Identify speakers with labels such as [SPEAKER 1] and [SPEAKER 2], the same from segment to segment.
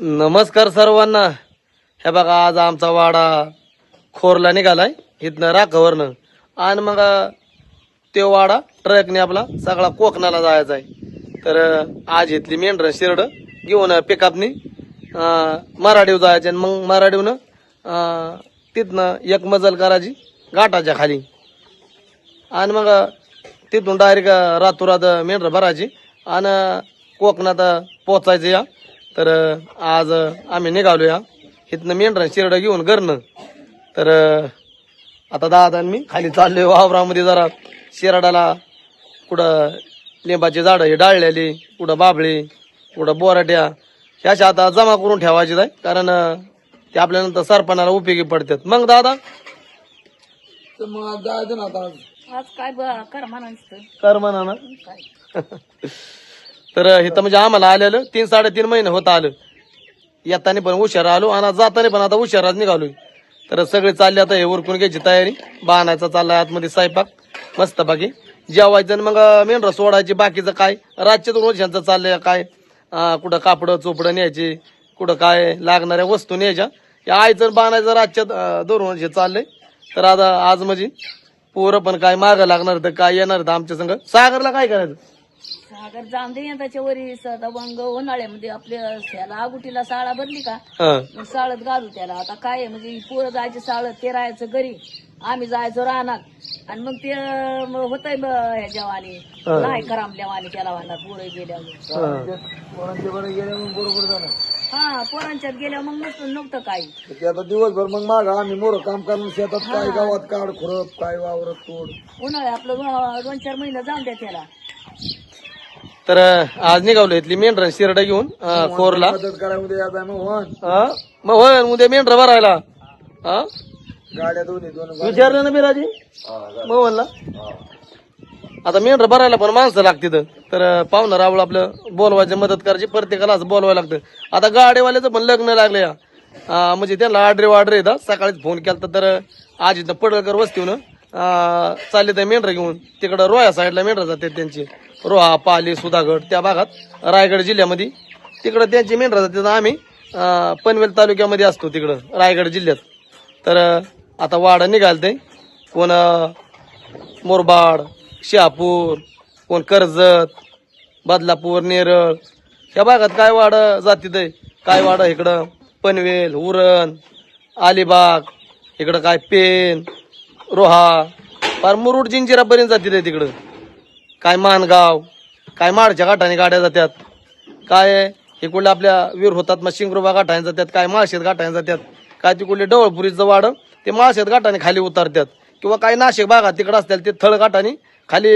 [SPEAKER 1] नमस्कार सर्वांना. हे बघा आज आमचा वाडा खोरला निघालाय. इथनं राखावरनं. आणि मग तो वाडा ट्रकने आपला सगळा कोकणाला जायचा आहे. तर आज इथली मेंढर शिरड घेऊन पिकअपनी मराठीव जायचे आणि मग मराठीवनं तिथनं एक मजल करायची घाटाच्या खाली. आणि मग तिथून डायरेक्ट रातोरात मेंढर भरायची. आणि कोकणात पोचायचं या. तर आज आम्ही निघालो या इथनं मेंढर शिरड घेऊन घरनं. तर आता दादा आणि मी खाली चाललोय वावरामध्ये जरा. शिराडाला कुठं लिंबाची झाडं हे डाळलेली कुठं बाबळी कुठं बोराट्या. ह्या अशा आता जमा करून ठेवायची आहे. कारण ते आपल्यानंतर सरपणाला उपयोगी पडतात. मग दादा?
[SPEAKER 2] तर मग जायचं ना आता
[SPEAKER 3] आज? काय कर म्हणायचं.
[SPEAKER 1] कर म्हणा ना.
[SPEAKER 3] काय?
[SPEAKER 1] तर इथं म्हणजे आम्हाला आलेलं तीन साडेतीन महिने होत आलं. येताना पण हुशार आलो आणि जाताना पण आता हुशाराच निघालोय. तर सगळे चालले आता हे उरकून घ्यायची तयारी. बाणायचा चाललाय आतमध्ये स्वयंपाक. मस्त बाकी. जेवायचं आणि मग मेंढरा सोडायची बाकीचं काय? रातच्या दोन वर्षांचं चाललंय काय? कुठं कापडं चोपडं न्यायचे. कुठं काय? लागणाऱ्या वस्तू न्यायच्या. या आईचं बाणायचं रातच्या दोन वर्ष चाललंय. तर आता आज म्हणजे पोरं पण काय मागं लागणार तर काय येणार तर आमच्या संग? सागरला काय करायचं?
[SPEAKER 3] सागर जाऊन दे त्याच्या वरी दबंग उन्हाळ्यामध्ये आपल्या त्याला आगुटीला साळा भरली का?
[SPEAKER 1] हं.
[SPEAKER 3] मग साळत घालू त्याला. आता काय आहे म्हणजे पोरं जायचे साळत ते राहायचं घरी. आम्ही जायचो राहणार आणि मग ते होतय ह्याच्यावाने नाही करामल्यावाने त्याला वाहणार पोरं गेल्यावर.
[SPEAKER 1] हं.
[SPEAKER 2] बरं मग बरोबर झालं.
[SPEAKER 3] हा पोरांच्यात गेल्या मग नसतं नव्हतं काही.
[SPEAKER 2] ते आता दिवसभर मग माग आम्ही मोर काम करून शेतात काय गावात काढ खुरप काय वावरत तोड.
[SPEAKER 3] उन्हाळ्या आपलं दोन- दोन चार महिने जाऊन द्या त्याला.
[SPEAKER 1] तर आज निघालो इथली मेंढर शिरडा घेऊन खोरला
[SPEAKER 2] मदत आता वन
[SPEAKER 1] हं? मग होय उद्या मेंढर भरायला हं?
[SPEAKER 2] गाड्या दोन्ही दोन
[SPEAKER 1] विचारलं ना बिराजी? मग म्हणला आता मेंढर भरायला पण माणसं लागते तर पाहुणं रावळ आपलं बोलवायचं मदत करायची प्रत्येकाला असं बोलवायला लागतं. आता गाडीवाल्याचं पण लग्न लागलं या म्हणजे त्यांना ऑर्डर वार्डर येतात सकाळीच फोन केला तर आज इथं पडळकर वस्तीहून अं, चालले तर मेंढर घेऊन. तिकडं रोया साईडला मेंढर जाते त्यांची. रोहा पाली सुधागड त्या भागात रायगड जिल्ह्यामध्ये. तिकडं त्यांची मेंढरा जाते आम्ही पनवेल तालुक्यामध्ये असतो तिकडं रायगड जिल्ह्यात. तर आता वाडा निघाल ते कोण मोरबाड शहापूर कोण कर्जत बदलापूर नेरळ ह्या भागात काय वाडं जातीत आहे? काय वाडं इकडं? पनवेल उरण अलिबाग इकडं काय पेन रोहा फार मुरुड जिंजिरापर्यंत जातीत आहे तिकडं. काय मानगाव काय माडच्या गाठाने गाड्या जातात काय इकडले आपल्या वीर होतात मग शिंगरोबा गाठाने जातात काय माळशेत गाठाने जातात काय तिकडले डवळपुरीचं वाडं ते माळशेत गाठाने खाली उतरतात किंवा काय नाशिक भागात तिकडं असतील ते थळ गाठाने खाली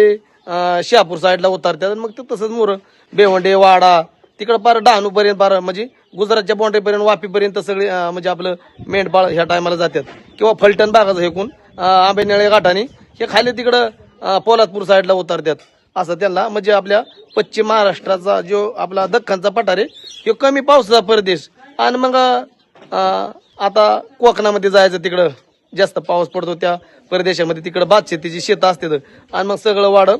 [SPEAKER 1] शहापूर साईडला उतरतात मग ते तसंच मुरं बेवंडे वाडा तिकडं पार डहाणूपर्यंत पार म्हणजे गुजरातच्या बाउंड्रीपर्यंत वापीपर्यंत सगळे म्हणजे आपलं मेंढपाळ ह्या टायमाला जातात किंवा फलटण भागाचं हेकून आंबेनिळे गाठाने हे खाली तिकडं पोलादपूर साईडला उतरतात असं त्यांना म्हणजे आपल्या पश्चिम महाराष्ट्राचा जो आपला दख्खनचा पठार आहे तो कमी पावसाचा प्रदेश. आणि मग आता कोकणामध्ये जायचं तिकडं जास्त पाऊस पडतो त्या प्रदेशामध्ये तिकडं भात शेतीची शेतं असतात. आणि मग सगळं वाढ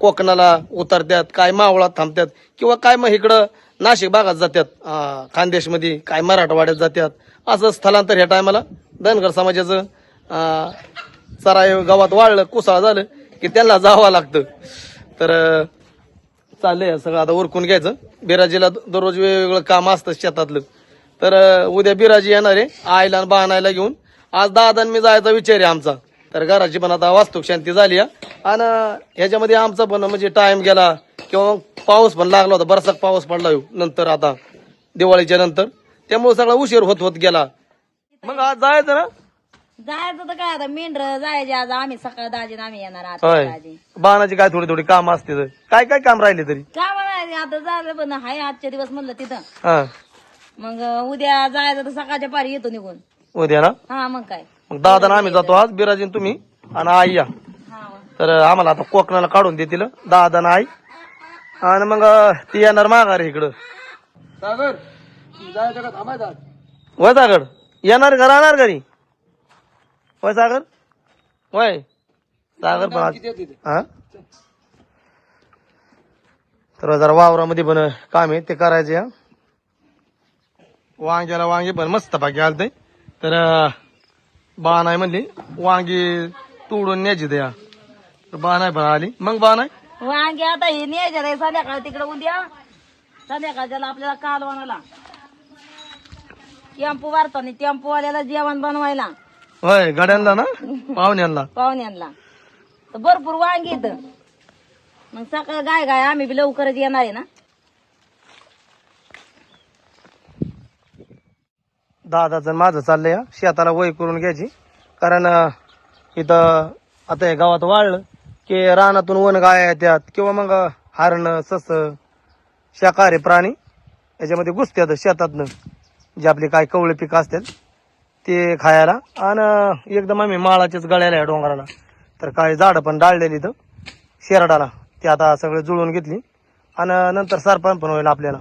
[SPEAKER 1] कोकणाला उतरतात काय मावळात थांबतात किंवा काय मग इकडं नाशिक भागात जातात खानदेशमध्ये काय मराठवाड्यात जातात असं स्थलांतर ह्या टायमाला धनगर समाजाचं चराय गावात वाढलं कुसाळ झालं की त्यांना जावं लागतं. तर चाललंय सगळं. आता ओरखून घ्यायचं. बिराजीला दररोज वेगवेगळं काम असतं शेतातलं. तर उद्या बिराजी येणार आहे आईला आणि बाणायला घेऊन. आज दादा मी जायचा विचार आहे आमचा. तर घराची पण आता वास्तुक शांती झाली आहे. आणि ह्याच्यामध्ये आमचा पण म्हणजे टाइम गेला किंवा पाऊस पण लागला होता. बरसात पाऊस पडला हो, नंतर आता दिवाळीच्या नंतर. त्यामुळे सगळा उशीर होत होत गेला. मग आज जायचं ना?
[SPEAKER 3] जायचं तर काय आता मेंढर जायचे आज आम्ही सकाळ दाजी आम्ही येणार
[SPEAKER 1] होय.
[SPEAKER 3] दाजी.
[SPEAKER 1] बाणाची काय थोडी थोडी काम असते तर. काय काय काम राहिले तरी?
[SPEAKER 3] काय म्हणायचं आता जायचं पण हाय आजच्या दिवस म्हणलं तिथं.
[SPEAKER 1] हा.
[SPEAKER 3] मग उद्या जायचं तर सकाळच्या पारी येतो निघून.
[SPEAKER 1] उद्या ना?
[SPEAKER 3] हा मग काय.
[SPEAKER 1] मग दादा आम्ही जातो आज बिराजीन तुम्ही आणि आई या.
[SPEAKER 3] हा मग.
[SPEAKER 1] तर आम्हाला आता कोकणाला काढून देतील दादा आणि आई. आणि मग ती येणार माघार इकडं.
[SPEAKER 2] सागर जायचं का थांबायचं
[SPEAKER 1] वय सागर? येणार का राहणार घरी? वय सागर? वय सागर पण आज
[SPEAKER 2] ते?
[SPEAKER 1] हा? तर जरा वावरामध्ये पण काम आहे ते करायचे हा. वांग्याला वांगे पण मस्त बाकी आलते. तर अं, बा नाही म्हणली वांगी तोडून न्यायची त्या तर बा नाही पण आली. मग बा नाही
[SPEAKER 3] वांगे आता हे न्यायचे रे संध्याकाळ तिकडे उद्या. संध्याकाळच्याला आपल्याला कालवणाला टेम्पो वारताना टेम्पो वाल्याला जेवण बनवायला.
[SPEAKER 1] होय गड्यांना ना? पाहुण्यांना.
[SPEAKER 3] पाहुण्यांना. तर भरपूर वांगी येत मग सकाळ गाय गाय आम्ही बी लवकरच येणार आहे ना?
[SPEAKER 1] दादाचं आणि माझं चाललंय हा. शेताला वय करून घ्यायची. कारण अं, इथं आता हे गावात वाढलं की रानातून वन गाय येतात किंवा मग हरण सस शाकाहारी प्राणी याच्यामध्ये घुसतात शेतातनं. जे आपले काय कवळे पिकं असतात ते खायला. आणि एकदम आम्ही माळाच्याच गळ्याला या डोंगराला. तर काही झाडं पण डाळलेली इथं. शेरडाला. ते आता सगळे जुळवून घेतली. आणि नंतर सरपण पण होईल आपल्याला.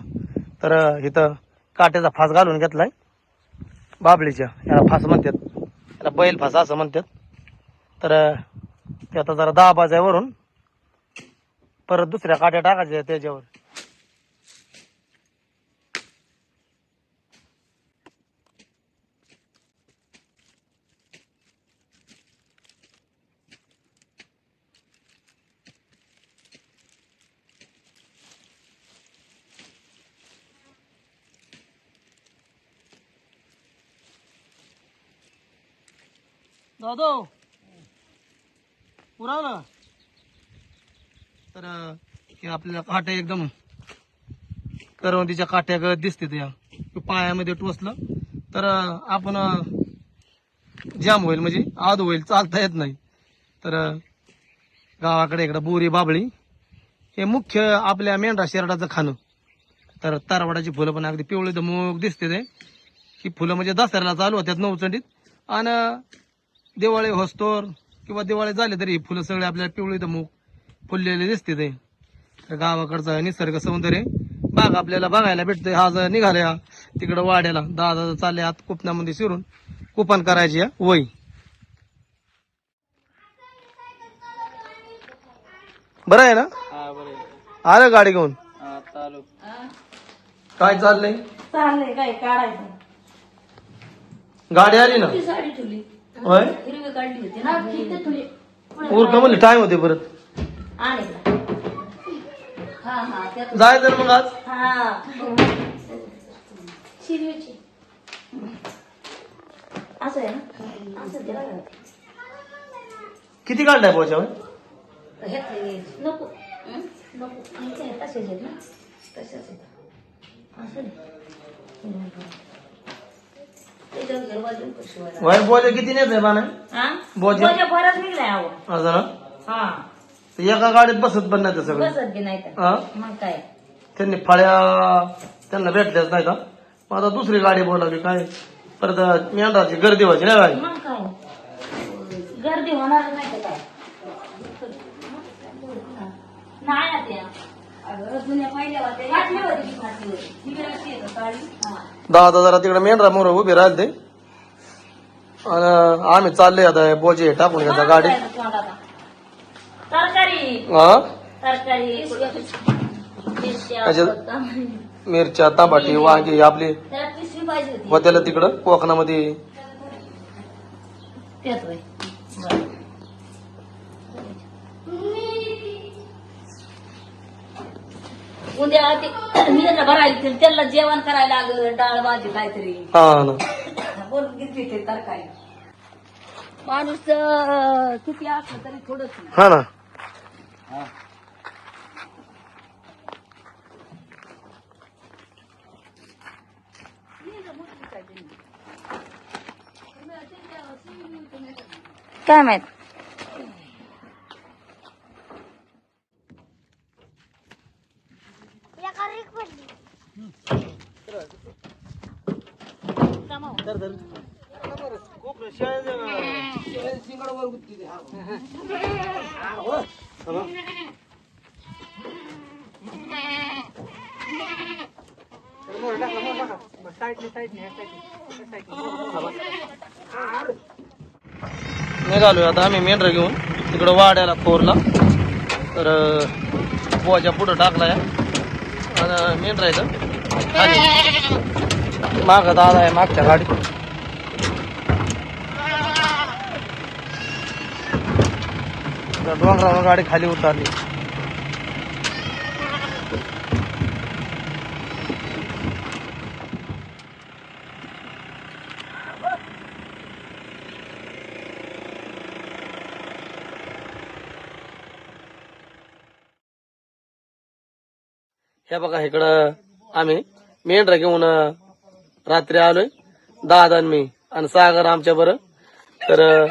[SPEAKER 1] तर इथं काट्याचा फास घालून घेतलाय. बाबळीच्या. याला फास म्हणतात. याला बैल फास असं म्हणतात. तर ते आता जरा दहा बाजावरून परत दुसऱ्या काट्या टाकायच्या त्याच्यावर. दादो पुरा ना तर हे आपल्याला काट्या एकदम करवंदीच्या काट्या दिसते त्या. पायामध्ये टोचलं. तर आपण जाम होईल म्हणजे आद होईल चालता येत नाही. तर गावाकडे इकडं बोरी बाबळी. हे मुख्य आपल्या मेंढरा शेरडाचं खाणं. तर तारवाडाची फुलं पण अगदी पिवळी दमूक दिसते ते. ही फुलं म्हणजे दसऱ्याला चालू होत्यात नऊचंडीत आणि दिवाळी होस्तोर किंवा दिवाळी झाली तरी ही फुलं सगळे आपल्याला पिवळी दमूक फुललेले दिसते ते. तर गावाकडचा निसर्ग सौंदर्य बाग आपल्याला बघायला भेटतंय. हा जर निघाले हा तिकडं वाड्याला दादा चालले आत कुपनामध्ये शिरून कुपन करायची हा वय बरं आहे ना? आलं गाडी घेऊन? काय चाललंय?
[SPEAKER 3] चाललंय काय काढायचं?
[SPEAKER 1] गाडी आली ना? होय?
[SPEAKER 3] हिरवी काढली होती ना
[SPEAKER 1] उरका म्हणले टाइम होते परत?
[SPEAKER 3] आणि हा हा त्यात
[SPEAKER 1] जायचं ना मग आज.
[SPEAKER 3] हा. शिरवीची. असं आहे ना? असं द्या.
[SPEAKER 1] किती काढलाय
[SPEAKER 3] हे ते नको. हं? नको तसेच आहेत ना? तसेच आहेत. असं नाही. हं. त्याच्यावर घर बाजून शिवायला.
[SPEAKER 1] वाईट बोजा किती नेत आहे बाना?
[SPEAKER 3] हा?
[SPEAKER 1] बोजे?
[SPEAKER 3] बरंच निघलाय अहो. हा
[SPEAKER 1] एका गाडीत बसत पण नाही ते सगळं.
[SPEAKER 3] बसत बी नाही तर.
[SPEAKER 1] हा?
[SPEAKER 3] मग काय?
[SPEAKER 1] त्यांनी फळ्या त्यांना भेटल्याच नाही का? मग आता दुसरी गाडी बोलावली काय? परत मेंढराची गर्दी व्हायची नाही गाडी.
[SPEAKER 3] मग काय? गर्दी होणार नाही तर काय? नाही ना ती हा.
[SPEAKER 1] दादा जरा तिकडे मेंढरा मोर उभे राहिले ते. आणि आम्ही चालले आता बोजे टाकून घ्यायचा गाडी. हा?
[SPEAKER 3] मिरच्या,
[SPEAKER 1] तांबाटी वांगी आपली. होत्याला तिकडं कोकणामध्ये
[SPEAKER 3] त्यात होय. बरं. उद्या ते मिरच्या भरायला त्याला जेवण करायला लागल डाळ भाजी काहीतरी.
[SPEAKER 1] हा ना.
[SPEAKER 3] बोलून घेतली ते तरकारी. माणूस अं, किती असलं तरी थोडंच.
[SPEAKER 1] हा ना.
[SPEAKER 3] काय माहीत?
[SPEAKER 1] निघालोय आता आम्ही मेंढरा घेऊन तिकडं वाड्याला फोरला तर बोजा पुढं टाकलाय. आणि मेंढरा इथं खाली माग दादा आहे मागच्या गाडी डोंगरावर गाडी खाली उतरली. हे बघा इकडं आम्ही मेंढरा घेऊन रात्री आलोय. दादा आणि मी आणि सागर आमच्या बरं. तर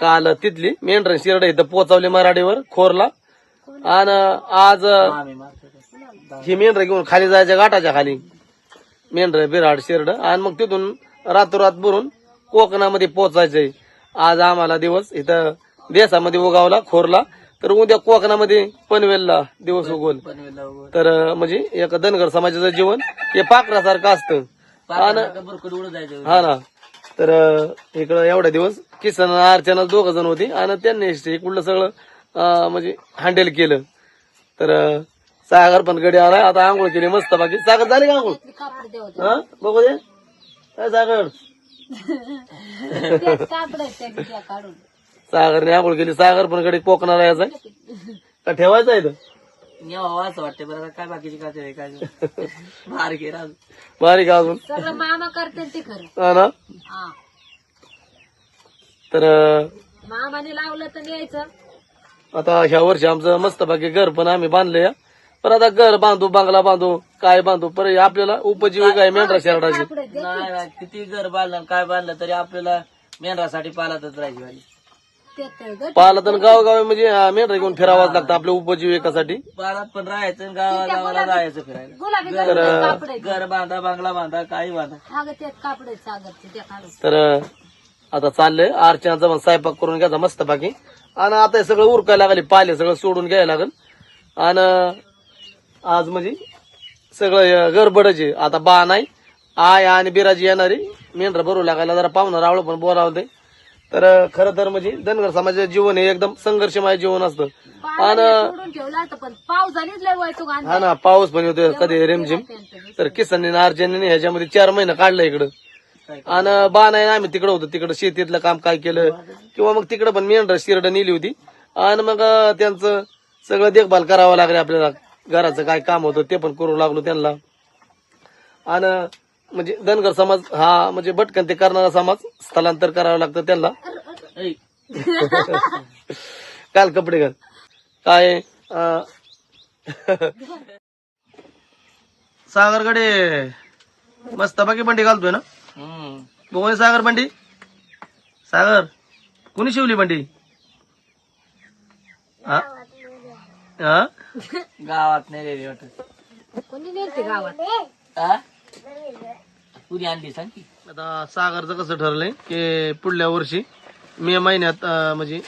[SPEAKER 1] काल तिथली मेंढरा शिरड इथं पोचवली मराठीवर खोरला. आणि आज ही मेंढरा घेऊन खाली जायच्या घाटाच्या खाली. मेंढर बिराड शिरड. आणि मग तिथून रातोरात भरून कोकणामध्ये पोचायचंय आज आम्हाला दिवस इथं देशामध्ये उगावला खोरला. तर उद्या कोकणामध्ये पनवेलला दिवस उगवल. तर म्हणजे एक धनगर समाजाचं जीवन हे पाखरासारखं असतं. आणि हा ना. तर अं, इकडं एवढ्या दिवस किसन अर्चना दोघ जण होती आणि त्यांनी इकडलं सगळं अं, म्हणजे हँडल केलं. तर अं, सागर पण गडी आलाय आता आंघोळ केली मस्त बाकी. सागर झाली का आंघोळ? हा? बघू दे. काय सागर.
[SPEAKER 3] काढून.
[SPEAKER 1] सागरने आंघोळ केली. सागर पण गडी कोकणाला यायचा का ठेवायचा इथं?
[SPEAKER 3] असं वाटतं बरं काय बाकीची काय काय बारीक आहे राजू
[SPEAKER 1] बारीक अजून?
[SPEAKER 3] सगळं मामा करते ते खरं.
[SPEAKER 1] हा ना?
[SPEAKER 3] हा.
[SPEAKER 1] तर
[SPEAKER 3] मामाने लावलं तर न्यायचं.
[SPEAKER 1] आता ह्या वर्षी आमचं मस्त बाकी घर पण आम्ही बांधलंय. पण आता घर बांधू बांगला बांधू काय बांधू पर आपल्याला उपजीविका आहे मेंढरा शहराची
[SPEAKER 4] नाही नाही, किती घर बांधलं काय बांधलं तरी आपल्याला मेंढरासाठी पालातच राहायची वाली
[SPEAKER 1] पाला तर गावगावी म्हणजे मेंढरा घेऊन फिरावंच लागतं आपल्या उपजीविकासाठी.
[SPEAKER 4] पालात पण राहायचं आणि गावा गावाला जायचं फिरायला.
[SPEAKER 3] गुलाबी
[SPEAKER 1] तर अं,
[SPEAKER 4] घर बांधा बांगला बांधा काही बांधा.
[SPEAKER 3] अगं त्यात कापड आहेत सागरचे त्या काढून
[SPEAKER 1] तर आता चाललंय. अर्चनाचा पण स्वयंपाक करून घ्यायचा मस्त बाकी. आणि आता हे सगळं उरकायला लागले पाले सगळं सोडून घ्यायला लागल. आणि आज म्हणजे सगळं गडबडच आहे. आता बा नाही आय आणि बिराजी येणारी. मेंढर भरू लागायला जरा पाहुणा रावळ पण बोलावं ते तर खरं तर म्हणजे धनगर समाजाचं जीवन हे एकदम संघर्षमय जीवन असतं. आणि
[SPEAKER 3] सोडून ठेवला तर पण पाऊस झालीच लय वाईट तो
[SPEAKER 1] हा ना पाऊस पण येतोय कधी रिमझिम. तर किसनने अर्जनने ह्याच्यामध्ये चार महिने काढलं इकडं. आणि बा नाही आम्ही तिकडं होतो तिकडं शेतीतलं काम काय केलं किंवा मग तिकडं पण मेंढर शिरड नेली होती. आणि मग त्यांचं सगळं देखभाल करावं लागले आपल्याला. घराचं काय काम होतं ते पण करू लागलो त्यांना. आणि म्हणजे धनगर समाज हा म्हणजे भटकन ते करणारा समाज स्थलांतर करावं लागतं त्यांना. काल कपडे घाल. काय सागरकडे मस्त बाकी बंडी घालतोय ना?
[SPEAKER 4] हम्म.
[SPEAKER 1] बघू सागर बंडी. सागर कुणी शिवली बंडी? हा? हा?
[SPEAKER 4] गावात नाही रे वाटत
[SPEAKER 3] कोणी
[SPEAKER 4] आणली सांग की.
[SPEAKER 1] आता सागरचं कसं ठरलंय की पुढल्या वर्षी मे महिन्यात अं, म्हणजे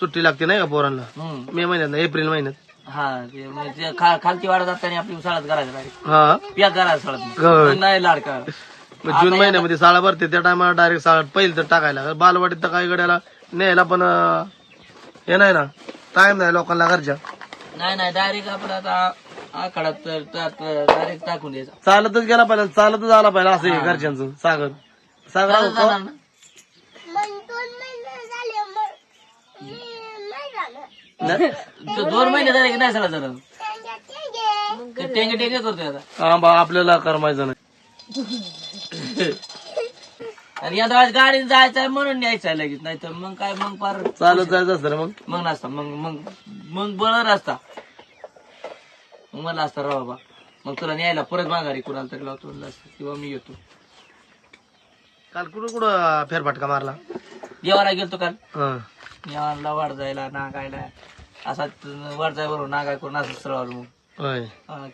[SPEAKER 1] सुट्टी लागते नाही का पोरांना?
[SPEAKER 4] हम्म.
[SPEAKER 1] मे महिन्यात नाही एप्रिल महिन्यात.
[SPEAKER 4] हा ते म्हणजे ते खा- खालची वाढत असताना आपली शाळेत करायचं डायरेक्ट
[SPEAKER 1] हा.
[SPEAKER 4] पिया. नाही
[SPEAKER 1] मग जून महिन्यामध्ये शाळा भरते त्या टायमाला डायरेक्ट शाळा पहिलं तर टाकायला. लागेल. बालवाडीत तर काही गड्याला न्यायला पण अं, हे नाही ना. टाइम नाही लोकांना घरच्या.
[SPEAKER 4] नाही नाही डायरेक्ट आपण आता आखाडात तर डायरेक्ट टाकून द्यायचा
[SPEAKER 1] चालतच गेला पाहिजे चालतच आला पाहिजे असं आहे घरच्यांचं. सागर. सागर
[SPEAKER 4] चालत
[SPEAKER 1] अहो,
[SPEAKER 4] जाणार ना? तो दोन महिने झाले की नाही झाला जरा? टेंगे टेंगे करतोय आता.
[SPEAKER 1] हा बा आपल्याला करमायचं नाही.
[SPEAKER 4] आणि आता आज गाडीने जायचं आहे म्हणून न्यायचं आहे लगेच. नाही तर मग काय मग फार
[SPEAKER 1] चालत जायचं असतं रे मग?
[SPEAKER 4] मग नसता मग मग मग बळ असता. मग मला असता राव बाबा. मग तुला न्यायला परत माघारी कुणाला तरी लावतो म्हणलं असतं किंवा मी येतो.
[SPEAKER 1] काल कुठं कुठं फेरफटका मारला?
[SPEAKER 4] देवाला गेलतो काल.
[SPEAKER 1] हा.
[SPEAKER 4] देवाला वाढ जायला नागायला. असा वाढ जाय बरोबर नागाय करून असं सरळ मग.
[SPEAKER 1] होय.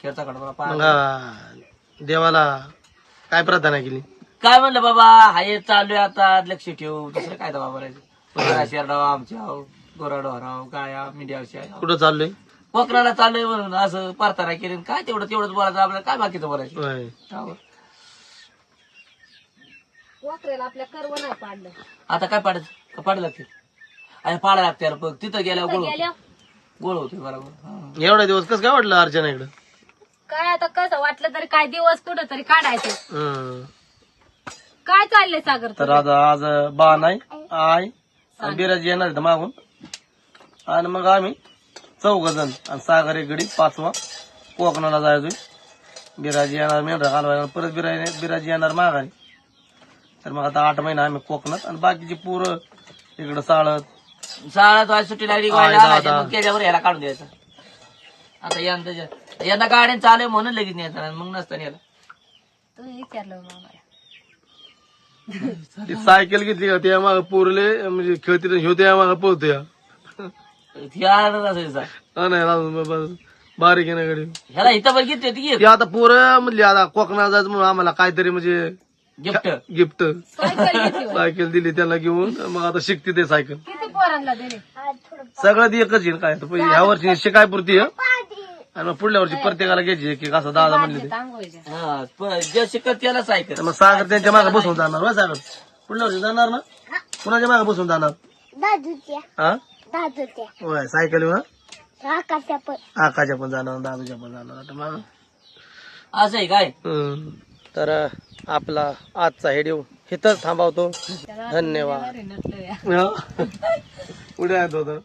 [SPEAKER 4] खेळचा
[SPEAKER 1] मग अं, देवाला काय प्रार्थना केली?
[SPEAKER 4] काय म्हणलं बाबा हाय चालू आहे आता लक्ष ठेवू. दुसरं काय दवा बरायचं शेरडाव आमच्या गोरा डोहराव गाया मिडिया
[SPEAKER 1] कुठं चाललोय?
[SPEAKER 4] कोकणाला चाललोय म्हणून असं प्रार्थना केली आणि काय तेवढं तेवढंच बोलायचं आपल्याला काय बाकीचं बोलायचं?
[SPEAKER 1] होय.
[SPEAKER 3] आपल्या करव नाही पाडलं.
[SPEAKER 4] आता काय पाडायचं? का पाडायला लागते अरे पाडायला लागते यार बघ तिथं गेल्यावर गोळ
[SPEAKER 3] गेल्या
[SPEAKER 4] गोळ होते बरोबर. हा.
[SPEAKER 1] एवढा दिवस कसं काय वाटलं अर्चना इकडं?
[SPEAKER 5] काय आता कसं वाटलं तरी काय दिवस कुठं तरी काढायचं.
[SPEAKER 1] हं.
[SPEAKER 5] काय चाललंय सागर
[SPEAKER 1] तर आता आज बा नाही आय आणि बिराजी येणार मागून. आणि मग आम्ही चौघ जण आणि सागर एक गडी पाचवा. कोकणाला जायचोय. बिराजी येणार मेंढरा घालवायला परत बिराजी बिराजी येणार माघारी. तर मग आता आठ महिना आम्ही कोकणात आणि बाकीची पोरं इकडं साळत.
[SPEAKER 4] शाळा तो आज सुट्टी लागली मग त्याच्यावर याला काढून द्यायचं. आता यंदा यंदा गाड्या चालू आहे म्हणून लगेच न्यायचं आणि मग नसतं याला
[SPEAKER 5] विचारलं
[SPEAKER 1] ती सायकल घेतली का? त्या माग पोरले म्हणजे खेळती ह्यो त्या माग पळतो या हा नाही राहून बाबा. बारीक आहे ना गडी.
[SPEAKER 4] ह्याला इथं पण घेते ती
[SPEAKER 1] ती आता पोरं म्हणली आता कोकणात जायचं म्हणून आम्हाला काहीतरी म्हणजे
[SPEAKER 4] गिफ्ट.
[SPEAKER 1] गिफ्ट.
[SPEAKER 5] सायकल
[SPEAKER 1] दिली त्याला घेऊन मग आता शिकते ते सायकल
[SPEAKER 5] किती पोरांना दिली?
[SPEAKER 1] सगळं ती एकच येईल काय तर पहिले ह्या वर्षी शिकाय पुरती हं. आणि मग पुढल्या वर्षी प्रत्येकाला घ्यायची एक एक असं दादा म्हणले ते.
[SPEAKER 5] आंघोळीच्या
[SPEAKER 4] हा जे शिकत त्याला सायकल
[SPEAKER 1] मग सागर त्यांच्या मागे बसून जाणार होय सागर. पुढल्या वर्षी जाणार ना? कुणाच्या मागे बसून जाणार? हा? होय सायकल येऊन आकाच्या पण. जाणार दादूच्या पण जाणार. आता मग?
[SPEAKER 4] असं आहे काय?
[SPEAKER 1] हं. तर आपला आजचा व्हिडिओ इथंच थांबवतो. धन्यवाद.
[SPEAKER 5] नटलं या
[SPEAKER 1] पुढे आहेत होतं